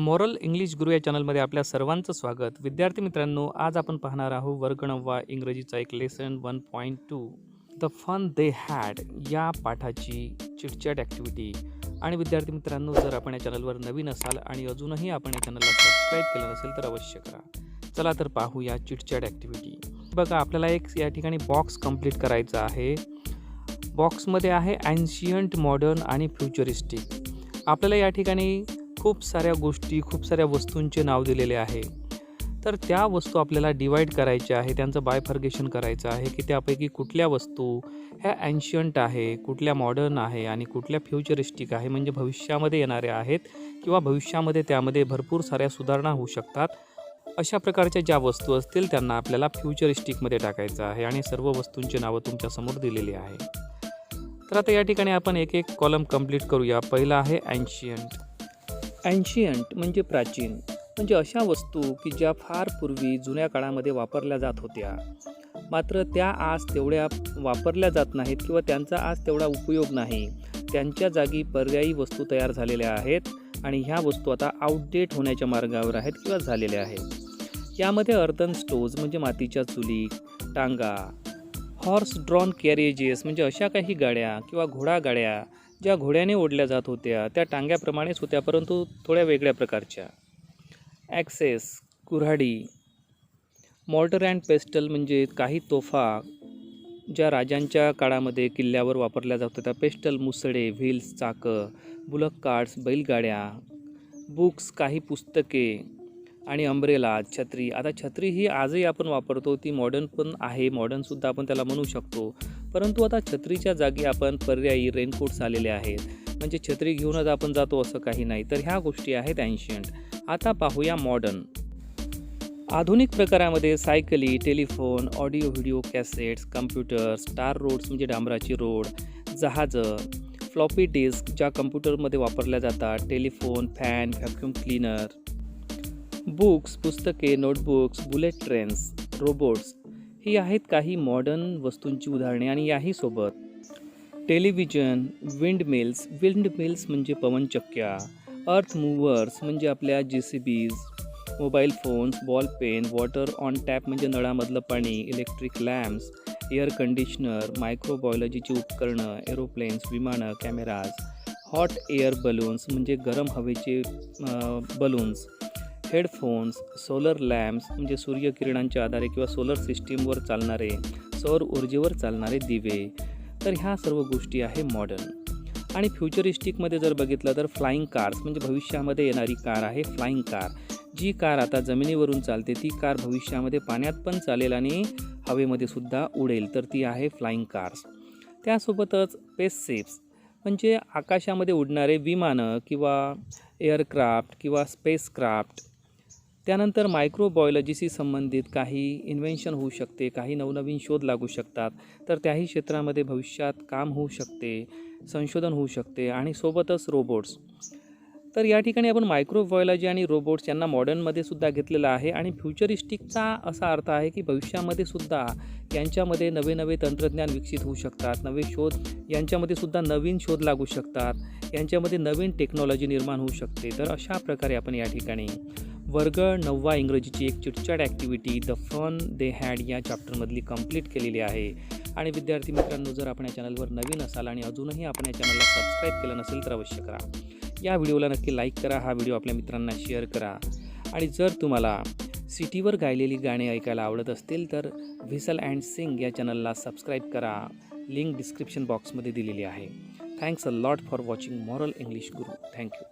Moral English गुरु या चॅनलमध्ये आपल्या सर्वांचं स्वागत. विद्यार्थी मित्रांनो आज आपण पाहणार आहोत वर्ग नववा इंग्रजीचा एक lesson one point two the fun they had या पाठाची चिटचॅट ॲक्टिव्हिटी आणि विद्यार्थी मित्रांनो जर आपण या चॅनलवर नवीन असाल आणि अजूनही आपण या चॅनलला सबस्क्राईब केलं नसेल तर अवश्य करा. चला तर पाहू या चिटचॅट ॲक्टिव्हिटी बघा आपल्याला एक या ठिकाणी बॉक्स कंप्लीट करायचा आहे. बॉक्समध्ये आहे ॲन्शियंट मॉडर्न आणि फ्युचरिस्टिक आपल्याला या ठिकाणी खूप साऱ्या गोष्टी खूप साऱ्या वस्तूंचे नाव दिलेले आहे. तर त्या वस्तू आपल्याला डिवाईड करायच्या आहे त्यांचं बायफर्गेशन करायचं आहे की त्यापैकी कुठल्या वस्तू ह्या ॲन्शियंट आहे कुठल्या मॉडर्न आहे आणि कुठल्या फ्युचरिस्टिक आहे म्हणजे भविष्यामध्ये येणाऱ्या आहेत किंवा भविष्यामध्ये त्यामध्ये भरपूर साऱ्या सुधारणा होऊ शकतात. अशा प्रकारच्या ज्या वस्तू असतील त्यांना आपल्याला फ्युचरिस्टिकमध्ये टाकायचं आहे आणि सर्व वस्तूंची नावं तुमच्यासमोर दिलेली आहे. तर आता या ठिकाणी आपण एक एक कॉलम कंप्लीट करूया. पहिला आहे ॲन्शियंट ॲन्शियंट म्हणजे प्राचीन म्हणजे अशा वस्तू की ज्या फार पूर्वी जुन्या काळामध्ये वापरल्या जात होत्या. मात्र त्या आज तेवढ्या वापरल्या जात नाहीत किंवा त्यांचा आज तेवढा उपयोग नाही. त्यांच्या जागी पर्यायी वस्तू तयार झालेल्या आहेत आणि ह्या वस्तू आता आउटडेट होण्याच्या मार्गावर आहेत किंवा झालेल्या आहेत. यामध्ये अर्धन स्टोव्ज म्हणजे मातीच्या चुली टांगा हॉर्स ड्रॉन कॅरेजेस म्हणजे अशा काही गाड्या किंवा घोडागाड्या ज्या घोड्याने ओढल्या जात होत्या त्या टांग्याप्रमाणेच होत्या परंतु थोड्या वेगळ्या प्रकारच्या. ॲक्सेस कुऱ्हाडी. मॉर्टर अँड पेस्टल म्हणजे काही तोफा ज्या राजांच्या काळामध्ये किल्ल्यावर वापरल्या जात होत्या. पेस्टल मुसळे व्हील्स चाकं बुलक कार्ड्स बैलगाड्या बुक्स काही पुस्तके आणि अंब्रेला छत्री. आता छत्री ही आजही आपण वापरतो ती मॉडर्न पण आहे मॉडर्नसुद्धा आपण त्याला म्हणू शकतो. परंतु आता छत्रीच्या जागी आपण पर्यायी रेनकोट्स आलेले आहेत. म्हणजे छत्री घेऊनच आपण जातो असं काही नाही. तर ह्या गोष्टी आहेत ॲन्शियंट आता पाहूया मॉडर्न आधुनिक प्रकारामध्ये सायकली telephone audio video cassettes computer star roads म्हणजे डांबराची रोड जहाजं फ्लॉपी डिस्क ज्या कम्प्युटरमध्ये वापरल्या जातात telephone fan vacuum cleaner books पुस्तके नोटबुक्स बुलेट ट्रेन्स रोबोट्स ही आहेत काही मॉडर्न वस्तूंची उदाहरणे आणि याही सोबत. टेलिव्हिजन विंडमिल्स विंडमिल्स म्हणजे पवनचक्क्या अर्थ मूव्हर्स म्हणजे आपल्या J C Bs mobile phones ball pen water on tap म्हणजे नळामधलं पाणी इलेक्ट्रिक लॅम्प्स एअर कंडिशनर मायक्रोबायोलॉजीची उपकरणं एरोप्लेन्स विमानं कॅमेराज हॉट एअर बलून्स म्हणजे गरम हवेचे बलून्स हेडफोन्स सोलर लॅम्प्स म्हणजे सूर्यकिरणांच्या आधारे किंवा सोलर सिस्टीमवर चालणारे सौर ऊर्जेवर चालणारे दिवे. तर ह्या सर्व गोष्टी आहे मॉडर्न आणि फ्युचरिस्टिकमध्ये जर बघितलं तर फ्लाईंग कार्स म्हणजे भविष्यामध्ये येणारी कार आहे फ्लाईंग कार जी कार आता जमिनीवरून चालते ती कार भविष्यामध्ये पाण्यात पण चालेल आणि हवेमध्ये सुद्धा उडेल तर ती आहे फ्लाईंग कार्स त्यासोबतच स्पेसशिप्स म्हणजे आकाशामध्ये उडणारे विमानं किंवा एअरक्राफ्ट किंवा स्पेसक्राफ्ट त्यानंतर मायक्रोबायोलॉजीशी संबंधित काही इन्व्हेन्शन होऊ शकते काही नवनवीन शोध लागू शकतात. तर त्याही क्षेत्रामध्ये भविष्यात काम होऊ शकते संशोधन होऊ शकते आणि सोबतच रोबोट्स. तर या ठिकाणी आपण मायक्रोबायोलॉजी आणि रोबोट्स यांना मॉडर्नमध्ये सुद्धा घेतलेलं आहे आणि फ्युचरिस्टिकचा असा अर्थ आहे की भविष्यामध्ये सुद्धा यांच्यामध्ये नवे नवे तंत्रज्ञान विकसित होऊ शकतात नवे शोध यांच्यामध्ये सुद्धा नवीन शोध लागू शकतात यांच्यामध्ये नवीन टेक्नॉलॉजी निर्माण होऊ शकते. तर अशा प्रकारे आपण या ठिकाणी वर्ग नववा इंग्रजीची एक chitchat activity the fun they had या चॅप्टरमधली कंप्लीट केलेली आहे. आणि विद्यार्थी मित्रांनो जर आपण या चॅनलवर नवीन असाल आणि अजूनही आपण या चॅनलला सबस्क्राईब केलं नसेल तर अवश्य करा. या व्हिडिओला नक्की लाईक करा हा व्हिडिओ आपल्या मित्रांना शेअर करा. आणि जर तुम्हाला सिटीवर गायलेली गाणी ऐकायला आवडत असतील तर व्हिसल अँड सिंग या चॅनलला सबस्क्राईब करा. लिंक डिस्क्रिप्शन बॉक्समध्ये दिलेली आहे. Thanks a lot for watching moral English guru thank you